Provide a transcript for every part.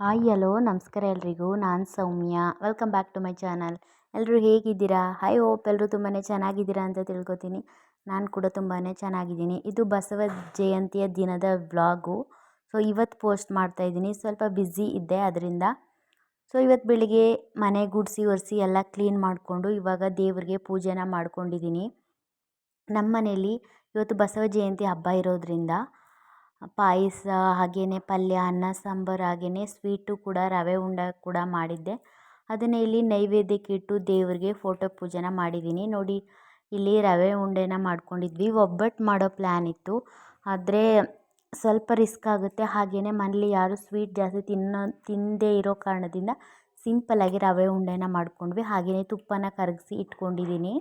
Hi, hello. ನಮಸ್ಕಾರ ಎಲ್ರಿಗೂ. ನಾನು Soumya. Welcome back to my channel ಎಲ್ಲರೂ ಹೇಗಿದ್ದೀರಾ? ಹೈ ಹೋಪ್ ಎಲ್ಲರೂ ತುಂಬಾ ಚೆನ್ನಾಗಿದ್ದೀರಾ ಅಂತ ತಿಳ್ಕೊತೀನಿ. ನಾನು ಕೂಡ ತುಂಬಾ ಚೆನ್ನಾಗಿದ್ದೀನಿ. ಇದು ಬಸವ ಜಯಂತಿಯ ದಿನದ ವ್ಲಾಗು. ಸೊ ಇವತ್ತು ಪೋಸ್ಟ್ ಮಾಡ್ತಾಯಿದ್ದೀನಿ ಸ್ವಲ್ಪ ಬ್ಯುಸಿ ಇದ್ದೆ ಅದರಿಂದ. ಸೊ ಇವತ್ತು ಬೆಳಿಗ್ಗೆ ಮನೆ ಗುಡಿಸಿ, ಒರೆಸಿ ಎಲ್ಲ ಕ್ಲೀನ್ ಮಾಡಿಕೊಂಡು ಇವಾಗ ದೇವರಿಗೆ ಪೂಜೆನ ಮಾಡ್ಕೊಂಡಿದ್ದೀನಿ. ನಮ್ಮ ಮನೇಲಿ ಇವತ್ತು ಬಸವ ಜಯಂತಿ ಹಬ್ಬ ಇರೋದರಿಂದ ಪಾಯಸ ಹಾಗೆಯೇ ಪಲ್ಯ, ಅನ್ನ, ಸಾಂಬಾರು ಹಾಗೆಯೇ ಸ್ವೀಟು ಕೂಡ ರವೆ ಉಂಡೆ ಕೂಡ ಮಾಡಿದ್ದೆ. ಅದನ್ನೇ ಇಲ್ಲಿ ನೈವೇದ್ಯಕ್ಕೆ ಇಟ್ಟು ದೇವರಿಗೆ ಫೋಟೋ ಪೂಜೆನ ಮಾಡಿದ್ದೀನಿ ನೋಡಿ, ಇಲ್ಲಿ ರವೆ ಉಂಡೆನ ಮಾಡ್ಕೊಂಡಿದ್ವಿ. ಒಬ್ಬಟ್ಟು ಮಾಡೋ ಪ್ಲ್ಯಾನ್ ಇತ್ತು. ಆದರೆ ಸ್ವಲ್ಪ ರಿಸ್ಕ್ ಆಗುತ್ತೆ. ಹಾಗೆಯೇ ಮನೇಲಿ ಯಾರೂ ಸ್ವೀಟ್ ಜಾಸ್ತಿ ತಿನ್ನೋ ತಿನ್ನದೇ ಇರೋ ಕಾರಣದಿಂದ ಸಿಂಪಲ್ಲಾಗಿ ರವೆ ಉಂಡೆನ ಮಾಡ್ಕೊಂಡ್ವಿ. ಹಾಗೆಯೇ ತುಪ್ಪನ ಕರಗಿಸಿ ಇಟ್ಕೊಂಡಿದ್ದೀನಿ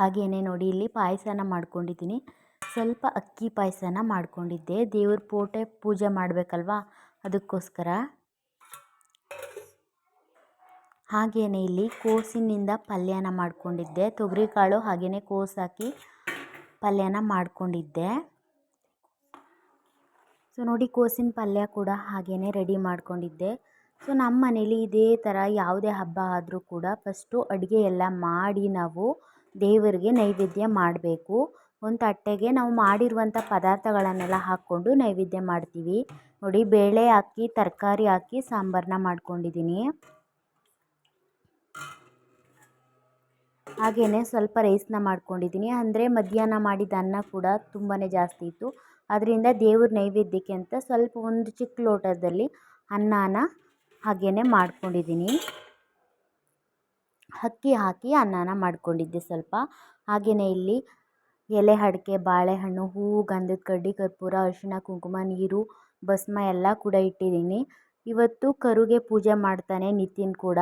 ಹಾಗೆಯೇ ನೋಡಿ, ಇಲ್ಲಿ ಪಾಯಸನ ಮಾಡ್ಕೊಂಡಿದ್ದೀನಿ ಸ್ವಲ್ಪ ಅಕ್ಕಿ ಪಾಯಸನ ಮಾಡ್ಕೊಂಡಿದ್ದೆ. ದೇವ್ರ ಪೋಟೆ ಪೂಜೆ ಮಾಡಬೇಕಲ್ವಾ? ಅದಕ್ಕೋಸ್ಕರ. ಹಾಗೆಯೇ ಇಲ್ಲಿ ಕೋಸಿನಿಂದ ಪಲ್ಯನ ಮಾಡಿಕೊಂಡಿದ್ದೆ. ತೊಗರಿಕಾಳು ಹಾಗೆಯೇ ಕೋಸು ಹಾಕಿ ಪಲ್ಯನ ಮಾಡಿಕೊಂಡಿದ್ದೆ. ಸೊ, ನೋಡಿ ಕೋಸಿನ ಪಲ್ಯ ಕೂಡ ಹಾಗೆಯೇ ರೆಡಿ ಮಾಡ್ಕೊಂಡಿದ್ದೆ. ಸೊ ನಮ್ಮ ಮನೇಲಿ ಇದೇ ಥರ ಯಾವುದೇ ಹಬ್ಬ ಆದರೂ ಕೂಡ ಫಸ್ಟು ಅಡುಗೆ ಎಲ್ಲ ಮಾಡಿ ನಾವು ದೇವರಿಗೆ ನೈವೇದ್ಯ ಮಾಡಬೇಕು. ಒಂದು ತಟ್ಟೆಗೆ ನಾವು ಮಾಡಿರುವಂಥ ಪದಾರ್ಥಗಳನ್ನೆಲ್ಲ ಹಾಕ್ಕೊಂಡು ನೈವೇದ್ಯ ಮಾಡ್ತೀವಿ. ನೋಡಿ, ಬೇಳೆ ಹಾಕಿ, ತರಕಾರಿ ಹಾಕಿ ಸಾಂಬಾರನ್ನ ಮಾಡ್ಕೊಂಡಿದ್ದೀನಿ. ಹಾಗೆಯೇ ಸ್ವಲ್ಪ ರೈಸ್ನ ಮಾಡ್ಕೊಂಡಿದ್ದೀನಿ. ಅಂದರೆ ಮಧ್ಯಾಹ್ನ ಮಾಡಿದ ಅನ್ನ ಕೂಡ ತುಂಬಾ ಜಾಸ್ತಿ ಇತ್ತು. ಅದರಿಂದ ದೇವ್ರ ನೈವೇದ್ಯಕ್ಕೆ ಅಂತ ಸ್ವಲ್ಪ ಒಂದು ಚಿಕ್ಕ ಲೋಟದಲ್ಲಿ ಅನ್ನನ ಹಾಗೆಯೇ ಮಾಡ್ಕೊಂಡಿದ್ದೀನಿ. ಅಕ್ಕಿ ಹಾಕಿ ಅನ್ನನ ಮಾಡ್ಕೊಂಡಿದ್ದೆ ಸ್ವಲ್ಪ. ಹಾಗೆಯೇ ಇಲ್ಲಿ ಎಲೆ, ಅಡಿಕೆ, ಬಾಳೆಹಣ್ಣು ಹೂವು ಗಂಧದ ಕಡ್ಡಿ, ಕರ್ಪೂರ, ಅರಿಶಿಣ, ಕುಂಕುಮ, ನೀರು, ಭಸ್ಮ ಎಲ್ಲ ಕೂಡ ಇಟ್ಟಿದ್ದೀನಿ. ಇವತ್ತು ಕರುಗೆ ಪೂಜೆ ಮಾಡ್ತಾನೆ ನಿತಿನ್ ಕೂಡ.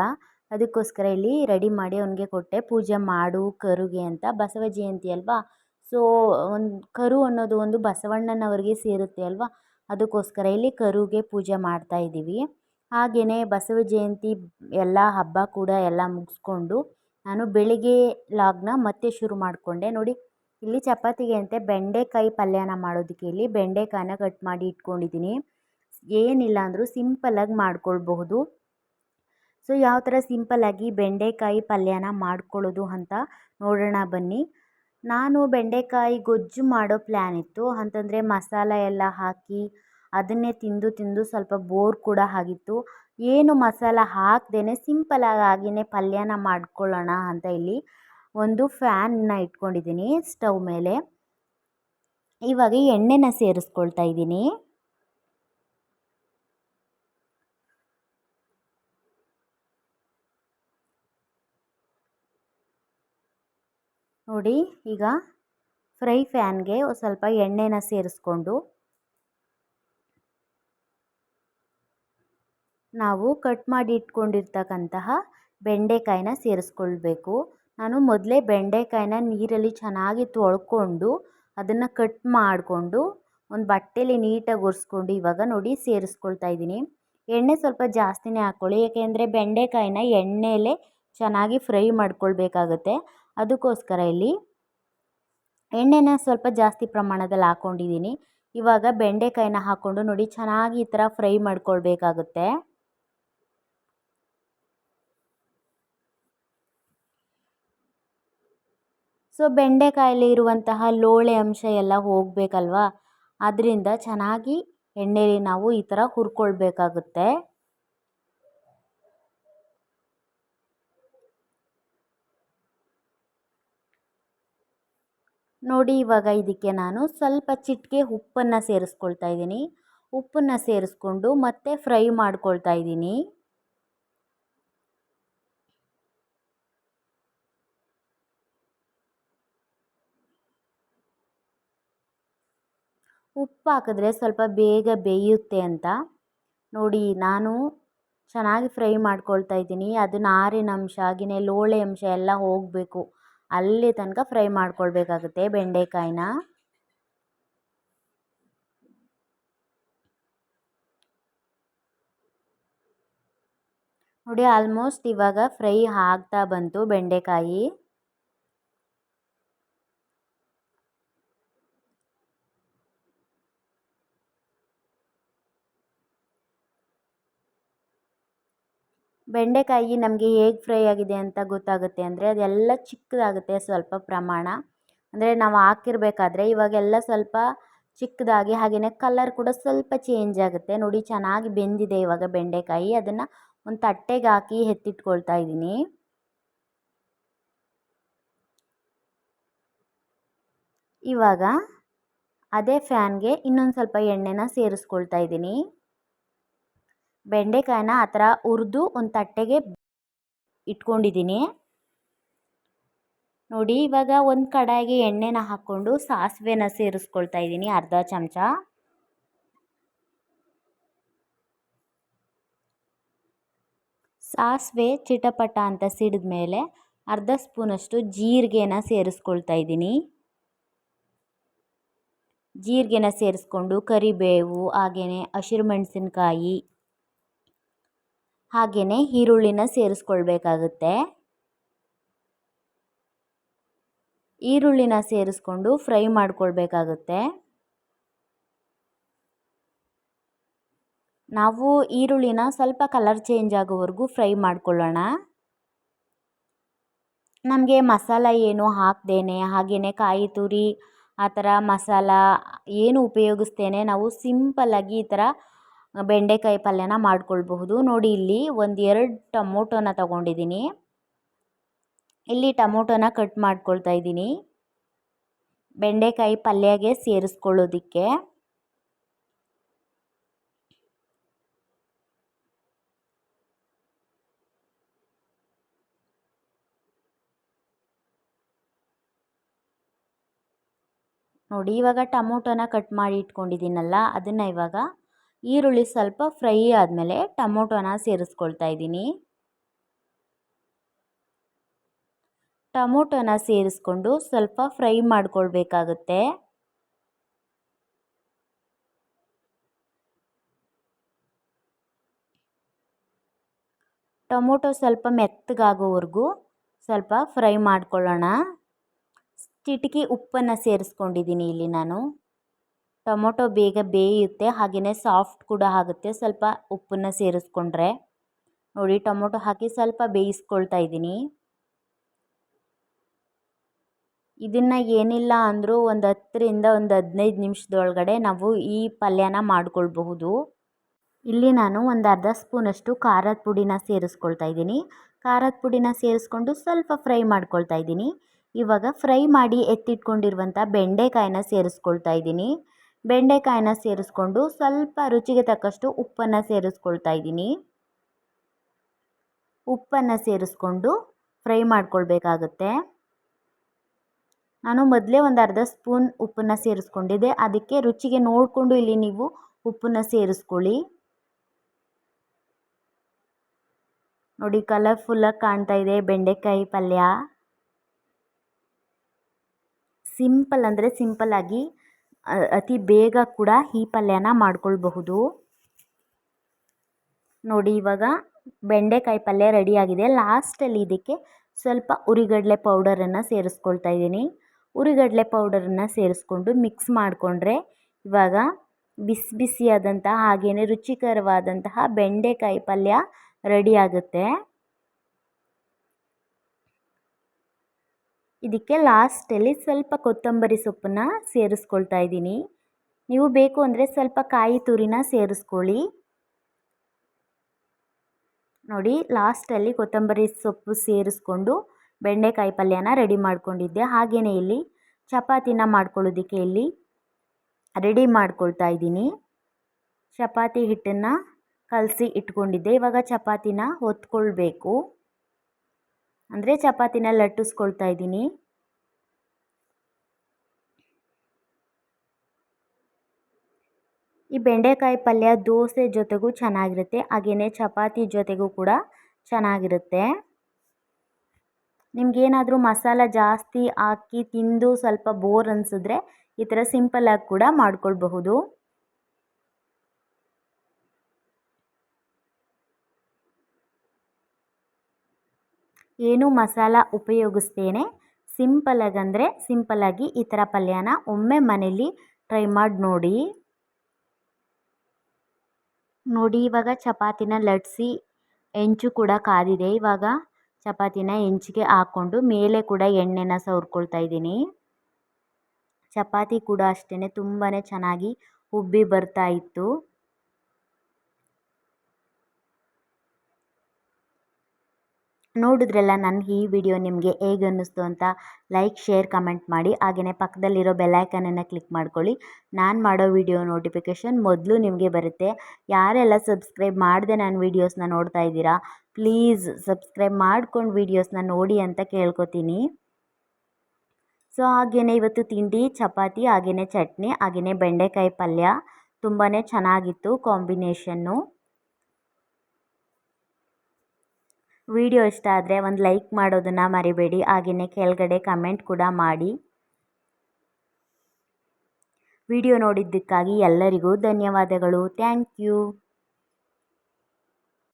ಅದಕ್ಕೋಸ್ಕರ ಇಲ್ಲಿ ರೆಡಿ ಮಾಡಿ ಅವನಿಗೆ ಕೊಟ್ಟೆ. ಪೂಜೆ ಮಾಡು, ಕರುಗೆ ಅಂತ. ಬಸವ ಜಯಂತಿ ಅಲ್ವಾ? ಸೊ ಒಂದು ಕರು ಅನ್ನೋದು ಒಂದು ಬಸವಣ್ಣನವರಿಗೆ ಸೇರುತ್ತೆ ಅಲ್ವಾ? ಅದಕ್ಕೋಸ್ಕರ ಇಲ್ಲಿ ಕರುಗೆ ಪೂಜೆ ಮಾಡ್ತಾ ಇದ್ದೀವಿ. ಹಾಗೆಯೇ ಬಸವ ಜಯಂತಿ ಎಲ್ಲ ಹಬ್ಬ ಕೂಡ ಎಲ್ಲ ಮುಗಿಸ್ಕೊಂಡು ನಾನು ಬೆಳಿಗ್ಗೆ ಲಾಗ್ನ ಮತ್ತೆ ಶುರು ಮಾಡಿಕೊಂಡೆ. ನೋಡಿ ಇಲ್ಲಿ ಚಪಾತಿಗೆ ಅಂತೆ ಬೆಂಡೆಕಾಯಿ ಪಲ್ಯನ ಮಾಡೋದಕ್ಕೆ ಇಲ್ಲಿ ಬೆಂಡೆಕಾಯನ್ನ ಕಟ್ ಮಾಡಿ ಇಟ್ಕೊಂಡಿದ್ದೀನಿ. ಏನಿಲ್ಲ ಅಂದರೂ ಸಿಂಪಲ್ಲಾಗಿ ಮಾಡ್ಕೊಳ್ಬಹುದು. ಸೊ ಯಾವ ಥರ ಸಿಂಪಲ್ಲಾಗಿ ಬೆಂಡೆಕಾಯಿ ಪಲ್ಯನ ಮಾಡ್ಕೊಳ್ಳೋದು ಅಂತ ನೋಡೋಣ ಬನ್ನಿ. ನಾನು ಬೆಂಡೆಕಾಯಿ ಗೊಜ್ಜು ಮಾಡೋ ಪ್ಲ್ಯಾನ್ ಇತ್ತು. ಅಂತಂದರೆ ಮಸಾಲ ಎಲ್ಲ ಹಾಕಿ ಅದನ್ನೇ ತಿಂದು ತಿಂದು ಸ್ವಲ್ಪ ಬೋರ್ ಕೂಡ ಆಗಿತ್ತು. ಏನು ಮಸಾಲ ಹಾಕ್ದೇ ಸಿಂಪಲ್ಲಾಗಿ ಆಗಿನೇ ಪಲ್ಯನ ಮಾಡ್ಕೊಳ್ಳೋಣ ಅಂತ ಇಲ್ಲಿ ಒಂದು ಫ್ಯಾನ್ನ ಇಟ್ಕೊಂಡಿದ್ದೀನಿ ಸ್ಟವ್ ಮೇಲೆ. ಇವಾಗ ಎಣ್ಣೆನ ಸೇರಿಸ್ಕೊಳ್ತಾ ಇದ್ದೀನಿ ನೋಡಿ, ಈಗ ಫ್ರೈ ಫ್ಯಾನ್ಗೆ ಸ್ವಲ್ಪ ಎಣ್ಣೆನ ಸೇರಿಸ್ಕೊಂಡು ನಾವು ಕಟ್ ಮಾಡಿ ಇಟ್ಕೊಂಡಿರ್ತಕ್ಕಂತಹ ಬೆಂಡೆಕಾಯಿನ ಸೇರಿಸ್ಕೊಳ್ಬೇಕು. ನಾನು ಮೊದಲೇ ಬೆಂಡೆಕಾಯಿನ ನೀರಲ್ಲಿ ಚೆನ್ನಾಗಿ ತೊಳ್ಕೊಂಡು ಅದನ್ನು ಕಟ್ ಮಾಡಿಕೊಂಡು ಒಂದು ಬಟ್ಟೆಲಿ ನೀಟಾಗಿ ಒರೆಸ್ಕೊಂಡು ಇವಾಗ ನೋಡಿ ಸೇರಿಸ್ಕೊಳ್ತಾ ಇದ್ದೀನಿ. ಎಣ್ಣೆ ಸ್ವಲ್ಪ ಜಾಸ್ತಿನೇ ಹಾಕ್ಕೊಳ್ಳಿ ಏಕೆಂದರೆ ಬೆಂಡೆಕಾಯಿನ ಎಣ್ಣೆಲೇ ಚೆನ್ನಾಗಿ ಫ್ರೈ ಮಾಡ್ಕೊಳ್ಬೇಕಾಗತ್ತೆ. ಅದಕ್ಕೋಸ್ಕರ ಇಲ್ಲಿ ಎಣ್ಣೆನ ಸ್ವಲ್ಪ ಜಾಸ್ತಿ ಪ್ರಮಾಣದಲ್ಲಿ ಹಾಕ್ಕೊಂಡಿದ್ದೀನಿ ಇವಾಗ ಬೆಂಡೆಕಾಯಿನ ಹಾಕ್ಕೊಂಡು ನೋಡಿ ಚೆನ್ನಾಗಿ ಈ ಥರ ಫ್ರೈ ಮಾಡ್ಕೊಳ್ಬೇಕಾಗುತ್ತೆ. ಸೊ ಬೆಂಡೆಕಾಯಲ್ಲಿ ಇರುವಂತಹ ಲೋಳೆ ಅಂಶ ಎಲ್ಲ ಹೋಗಬೇಕಲ್ವಾ? ಅದರಿಂದ ಚೆನ್ನಾಗಿ ಎಣ್ಣೆಲಿ ನಾವು ಈ ಥರ ಹುರ್ಕೊಳ್ಬೇಕಾಗುತ್ತೆ. ನೋಡಿ ಇವಾಗ ಇದಕ್ಕೆ ನಾನು ಸ್ವಲ್ಪ ಚಿಟಿಕೆ ಉಪ್ಪನ್ನು ಸೇರಿಸ್ಕೊಳ್ತಾ ಇದ್ದೀನಿ. ಉಪ್ಪನ್ನು ಸೇರಿಸ್ಕೊಂಡು ಮತ್ತೆ ಫ್ರೈ ಮಾಡ್ಕೊಳ್ತಾ ಇದ್ದೀನಿ. ಉಪ್ಪು ಹಾಕಿದ್ರೆ ಸ್ವಲ್ಪ ಬೇಗ ಬೇಯುತ್ತೆ ಅಂತ. ನೋಡಿ, ನಾನು ಚೆನ್ನಾಗಿ ಫ್ರೈ ಮಾಡ್ಕೊಳ್ತಾ ಇದ್ದೀನಿ. ಅದು ನಾರಿನ ಅಂಶ ಹಾಗೆಯೇ ಲೋಳೆ ಅಂಶ ಎಲ್ಲ ಹೋಗಬೇಕು. ಅಲ್ಲಿ ತನಕ ಫ್ರೈ ಮಾಡ್ಕೊಳ್ಬೇಕಾಗುತ್ತೆ ಬೆಂಡೆಕಾಯಿನ. ನೋಡಿ, ಆಲ್ಮೋಸ್ಟ್ ಇವಾಗ ಫ್ರೈ ಆಗ್ತಾ ಬಂತು ಬೆಂಡೆಕಾಯಿ. ಬೆಂಡೆಕಾಯಿ ನಮಗೆ ಹೇಗೆ ಫ್ರೈ ಆಗಿದೆ ಅಂತ ಗೊತ್ತಾಗುತ್ತೆ ಅಂದರೆ ಅದೆಲ್ಲ ಚಿಕ್ಕದಾಗುತ್ತೆ ಸ್ವಲ್ಪ ಪ್ರಮಾಣ. ಅಂದರೆ ನಾವು ಹಾಕಿರ್ಬೇಕಾದ್ರೆ ಇವಾಗೆಲ್ಲ ಸ್ವಲ್ಪ ಚಿಕ್ಕದಾಗಿ ಹಾಗೆಯೇ ಕಲರ್ ಕೂಡ ಸ್ವಲ್ಪ ಚೇಂಜ್ ಆಗುತ್ತೆ. ನೋಡಿ ಚೆನ್ನಾಗಿ ಬೆಂದಿದೆ ಇವಾಗ ಬೆಂಡೆಕಾಯಿ. ಅದನ್ನು ಒಂದು ತಟ್ಟೆಗೆ ಹಾಕಿ ಎತ್ತಿಟ್ಕೊಳ್ತಾ ಇದ್ದೀನಿ. ಇವಾಗ ಅದೇ ಫ್ಯಾನ್ಗೆ ಇನ್ನೊಂದು ಸ್ವಲ್ಪ ಎಣ್ಣೆನ ಸೇರಿಸ್ಕೊಳ್ತಾ ಇದ್ದೀನಿ. ಬೆಂಡೆಕಾಯನ್ನ ಆ ಥರ ಹುರಿದು ಒಂದು ತಟ್ಟೆಗೆ ಇಟ್ಕೊಂಡಿದ್ದೀನಿ. ನೋಡಿ, ಇವಾಗ ಒಂದು ಕಡಾಯಿಗೆ ಎಣ್ಣೆನ ಹಾಕ್ಕೊಂಡು ಸಾಸಿವೆನ ಸೇರಿಸ್ಕೊಳ್ತಾ ಇದ್ದೀನಿ, ಅರ್ಧ ಚಮಚ. ಸಾಸಿವೆ ಚಿಟಪಟ ಅಂತ ಸಿಡಿದ ಮೇಲೆ ಅರ್ಧ ಸ್ಪೂನಷ್ಟು ಜೀರಿಗೆನ ಸೇರಿಸ್ಕೊಳ್ತಾ ಇದ್ದೀನಿ. ಜೀರಿಗೆನ ಸೇರಿಸ್ಕೊಂಡು ಕರಿಬೇವು ಹಾಗೆಯೇ ಹಸಿರು ಮೆಣಸಿನ್ಕಾಯಿ ಹಾಗೆಯೇ ಈರುಳ್ಳಿನ ಸೇರಿಸ್ಕೊಳ್ಬೇಕಾಗುತ್ತೆ. ಈರುಳ್ಳಿನ ಸೇರಿಸ್ಕೊಂಡು ಫ್ರೈ ಮಾಡಿಕೊಳ್ಬೇಕಾಗುತ್ತೆ. ನಾವು ಈರುಳ್ಳಿನ ಸ್ವಲ್ಪ ಕಲರ್ ಚೇಂಜ್ ಆಗೋವರೆಗೂ ಫ್ರೈ ಮಾಡ್ಕೊಳ್ಳೋಣ. ನಮಗೆ ಮಸಾಲ ಏನು ಹಾಕ್ದೇನೆ ಹಾಗೆಯೇ ಕಾಯಿ ತುರಿ, ಆ ಥರ ಮಸಾಲ ಏನು ಉಪಯೋಗಿಸ್ತೇನೆ, ನಾವು ಸಿಂಪಲ್ಲಾಗಿ ಈ ಥರ ಬೆಂಡೆಕಾಯಿ ಪಲ್ಯನ ಮಾಡ್ಕೊಳ್ಬಹುದು. ನೋಡಿ ಇಲ್ಲಿ ಒಂದು ಎರಡು ಟೊಮೊಟೊನ ತಗೊಂಡಿದ್ದೀನಿ. ಇಲ್ಲಿ ಟೊಮೊಟೊನ ಕಟ್ ಮಾಡ್ಕೊಳ್ತಾ ಇದ್ದೀನಿ. ಬೆಂಡೆಕಾಯಿ ಪಲ್ಯಗೆ ಸೇರಿಸ್ಕೊಳ್ಳೋದಕ್ಕೆ. ನೋಡಿ ಇವಾಗ ಟೊಮೊಟೊನ ಕಟ್ ಮಾಡಿ ಇಟ್ಕೊಂಡಿದ್ದೀನಲ್ಲ, ಅದನ್ನು ಇವಾಗ ಈರುಳ್ಳಿ ಸ್ವಲ್ಪ ಫ್ರೈ ಆದಮೇಲೆ ಟೊಮೊಟೊನ ಸೇರಿಸ್ಕೊಳ್ತಾ ಇದ್ದೀನಿ. ಟೊಮೊಟೊನ ಸೇರಿಸ್ಕೊಂಡು ಸ್ವಲ್ಪ ಫ್ರೈ ಮಾಡ್ಕೊಳ್ಬೇಕಾಗುತ್ತೆ. ಟೊಮೊಟೊ ಸ್ವಲ್ಪ ಮೆತ್ತಗಾಗೋವರೆಗೂ ಸ್ವಲ್ಪ ಫ್ರೈ ಮಾಡ್ಕೊಳ್ಳೋಣ. ಚಿಟಿಕೆ ಉಪ್ಪನ್ನು ಸೇರಿಸ್ಕೊಂಡಿದ್ದೀನಿ ಇಲ್ಲಿ ನಾನು. ಟೊಮೊಟೊ ಬೇಗ ಬೇಯುತ್ತೆ ಹಾಗೆಯೇ ಸಾಫ್ಟ್ ಕೂಡ ಆಗುತ್ತೆ. ಸ್ವಲ್ಪ ಉಪ್ಪನ್ನು ಸೇರಿಸ್ಕೊಂಡ್ರೆ. ನೋಡಿ, ಟೊಮೊಟೊ ಹಾಕಿ ಸ್ವಲ್ಪ ಬೇಯಿಸ್ಕೊಳ್ತಾ ಇದ್ದೀನಿ. ಇದನ್ನು ಏನಿಲ್ಲ ಅಂದರೂ ಒಂದು ಹತ್ತರಿಂದ ಒಂದು ಹದಿನೈದು ನಿಮಿಷದೊಳಗಡೆ ನಾವು ಈ ಪಲ್ಯನ ಮಾಡ್ಕೊಳ್ಬಹುದು. ಇಲ್ಲಿ ನಾನು ಒಂದು ಅರ್ಧ ಸ್ಪೂನಷ್ಟು ಖಾರದ ಪುಡಿನ ಸೇರಿಸ್ಕೊಳ್ತಾ ಇದ್ದೀನಿ. ಖಾರದ ಪುಡಿನ ಸೇರಿಸ್ಕೊಂಡು ಸ್ವಲ್ಪ ಫ್ರೈ ಮಾಡ್ಕೊಳ್ತಾ ಇದ್ದೀನಿ. ಇವಾಗ ಫ್ರೈ ಮಾಡಿ ಎತ್ತಿಟ್ಕೊಂಡಿರುವಂಥ ಬೆಂಡೆಕಾಯಿನ ಸೇರಿಸ್ಕೊಳ್ತಾ ಇದ್ದೀನಿ. ಬೆಂಡೆಕಾಯಿನ ಸೇರಿಸ್ಕೊಂಡು ಸ್ವಲ್ಪ ರುಚಿಗೆ ತಕ್ಕಷ್ಟು ಉಪ್ಪನ್ನು ಸೇರಿಸ್ಕೊಳ್ತಾ ಇದ್ದೀನಿ. ಉಪ್ಪನ್ನು ಸೇರಿಸ್ಕೊಂಡು ಫ್ರೈ ಮಾಡ್ಕೊಳ್ಬೇಕಾಗುತ್ತೆ. ನಾನು ಮೊದಲೇ ಒಂದು ಅರ್ಧ ಸ್ಪೂನ್ ಉಪ್ಪನ್ನು ಸೇರಿಸ್ಕೊಂಡಿದ್ದೆ. ಅದಕ್ಕೆ ರುಚಿಗೆ ನೋಡಿಕೊಂಡು ಇಲ್ಲಿ ನೀವು ಉಪ್ಪನ್ನು ಸೇರಿಸ್ಕೊಳ್ಳಿ. ನೋಡಿ ಕಲರ್ಫುಲ್ಲಾಗಿ ಕಾಣ್ತಾ ಇದೆ ಬೆಂಡೆಕಾಯಿ ಪಲ್ಯ. ಸಿಂಪಲ್ ಅಂದರೆ ಸಿಂಪಲ್ಲಾಗಿ ಅತಿ ಬೇಗ ಕೂಡ ಈ ಪಲ್ಯನ ಮಾಡ್ಕೊಳ್ಬಹುದು. ನೋಡಿ, ಇವಾಗ ಬೆಂಡೆಕಾಯಿ ಪಲ್ಯ ರೆಡಿಯಾಗಿದೆ ಲಾಸ್ಟಲ್ಲಿ ಇದಕ್ಕೆ ಸ್ವಲ್ಪ ಉರಿಗಡಲೆ ಪೌಡರನ್ನು ಸೇರಿಸ್ಕೊಳ್ತಾ ಇದ್ದೀನಿ. ಉರಿಗಡಲೆ ಪೌಡರನ್ನು ಸೇರಿಸ್ಕೊಂಡು ಮಿಕ್ಸ್ ಮಾಡಿಕೊಂಡ್ರೆ ಇವಾಗ ಬಿಸಿ ಬಿಸಿಯಾದಂತಹ ಹಾಗೆಯೇ ರುಚಿಕರವಾದಂತಹ ಬೆಂಡೆಕಾಯಿ ಪಲ್ಯ ರೆಡಿಯಾಗುತ್ತೆ ಇದಕ್ಕೆ ಲಾಸ್ಟಲ್ಲಿ ಸ್ವಲ್ಪ ಕೊತ್ತಂಬರಿ ಸೊಪ್ಪನ್ನು ಸೇರಿಸ್ಕೊಳ್ತಾ ಇದ್ದೀನಿ. ನೀವು ಬೇಕು ಅಂದರೆ ಸ್ವಲ್ಪ ಕಾಯಿ ತುರಿನ ಸೇರಿಸ್ಕೊಳ್ಳಿ. ನೋಡಿ ಲಾಸ್ಟಲ್ಲಿ ಕೊತ್ತಂಬರಿ ಸೊಪ್ಪು ಸೇರಿಸ್ಕೊಂಡು ಬೆಂಡೆಕಾಯಿ ಪಲ್ಯನ ರೆಡಿ ಮಾಡ್ಕೊಂಡಿದ್ದೆ. ಹಾಗೆಯೇ ಇಲ್ಲಿ ಚಪಾತಿನ ಮಾಡ್ಕೊಳ್ಳೋದಕ್ಕೆ ಇಲ್ಲಿ ರೆಡಿ ಮಾಡ್ಕೊಳ್ತಾ ಇದ್ದೀನಿ. ಚಪಾತಿ ಹಿಟ್ಟನ್ನು ಕಲಸಿ ಇಟ್ಕೊಂಡಿದ್ದೆ. ಇವಾಗ ಚಪಾತಿನ ಹೊತ್ಕೊಳ್ಬೇಕು. ಅಂದರೆ ಚಪಾತಿನ ಲಟ್ಟಿಸ್ಕೊಳ್ತಾ ಇದ್ದೀನಿ. ಈ ಬೆಂಡೆಕಾಯಿ ಪಲ್ಯ ದೋಸೆ ಜೊತೆಗೂ ಚೆನ್ನಾಗಿರುತ್ತೆ ಹಾಗೆಯೇ ಚಪಾತಿ ಜೊತೆಗೂ ಕೂಡ ಚೆನ್ನಾಗಿರುತ್ತೆ. ನಿಮಗೇನಾದರೂ ಮಸಾಲ ಜಾಸ್ತಿ ಹಾಕಿ ತಿಂದು ಸ್ವಲ್ಪ ಬೋರ್ ಅನಿಸಿದ್ರೆ ಈ ಥರ ಸಿಂಪಲ್ಲಾಗಿ ಕೂಡ ಮಾಡ್ಕೊಳ್ಬಹುದು. ಏನು ಮಸಾಲ ಉಪಯೋಗಿಸ್ತೇನೆ? ಸಿಂಪಲಾಗಿ ಅಂದರೆ ಸಿಂಪಲ್ಲಾಗಿ ಈ ಥರ ಪಲ್ಯನ ಒಮ್ಮೆ ಮನೇಲಿ ಟ್ರೈ ಮಾಡಿ ನೋಡಿ. ನೋಡಿ, ಇವಾಗ ಚಪಾತಿನ ಲಟ್ಸಿ ಹೆಂಚು ಕೂಡ ಕಾದಿದೆ. ಇವಾಗ ಚಪಾತಿನ ಹೆಂಚಿಗೆ ಹಾಕ್ಕೊಂಡು ಮೇಲೆ ಕೂಡ ಎಣ್ಣೆನ ಸವರ್ಕೊಳ್ತಾ ಇದ್ದೀನಿ. ಚಪಾತಿ ಕೂಡ ಅಷ್ಟೇ ತುಂಬಾ ಚೆನ್ನಾಗಿ ಉಬ್ಬಿ ಬರ್ತಾ ಇತ್ತು. ನೋಡಿದ್ರಲ್ಲ ನನ್ನ ಈ ವಿಡಿಯೋ ನಿಮಗೆ ಹೇಗೆ ಅನ್ನಿಸ್ತು ಅಂತ ಲೈಕ್, ಶೇರ್, ಕಮೆಂಟ್ ಮಾಡಿ. ಹಾಗೆಯೇ ಪಕ್ಕದಲ್ಲಿರೋ ಬೆಲ್ಲೈಕನನ್ನು ಕ್ಲಿಕ್ ಮಾಡ್ಕೊಳ್ಳಿ. ನಾನು ಮಾಡೋ ವಿಡಿಯೋ ನೋಟಿಫಿಕೇಷನ್ ಮೊದಲು ನಿಮಗೆ ಬರುತ್ತೆ. ಯಾರೆಲ್ಲ ಸಬ್ಸ್ಕ್ರೈಬ್ ಮಾಡಿದೆ ನನ್ನ ವೀಡಿಯೋಸ್ನ ನೋಡ್ತಾ ಇದ್ದೀರಾ, ಪ್ಲೀಸ್ ಸಬ್ಸ್ಕ್ರೈಬ್ ಮಾಡ್ಕೊಂಡು ವೀಡಿಯೋಸ್ನ ನೋಡಿ ಅಂತ ಕೇಳ್ಕೊತೀನಿ. ಸೊ, ಹಾಗೆಯೇ ಇವತ್ತು ತಿಂಡಿ, ಚಪಾತಿ, ಹಾಗೆಯೇ ಚಟ್ನಿ, ಹಾಗೆಯೇ ಬೆಂಡೆಕಾಯಿ ಪಲ್ಯ ತುಂಬಾ ಚೆನ್ನಾಗಿತ್ತು ಕಾಂಬಿನೇಷನ್ನು. ವಿಡಿಯೋ ಇಷ್ಟ ಆದರೆ ಒಂದು ಲೈಕ್ ಮಾಡೋದನ್ನು ಮರಿಬೇಡಿ. ಹಾಗೆಯೇ ಕೆಳಗಡೆ ಕಮೆಂಟ್ ಕೂಡ ಮಾಡಿ. ವಿಡಿಯೋ ನೋಡಿದ್ದಕ್ಕಾಗಿ ಎಲ್ಲರಿಗೂ ಧನ್ಯವಾದಗಳು. Thank you.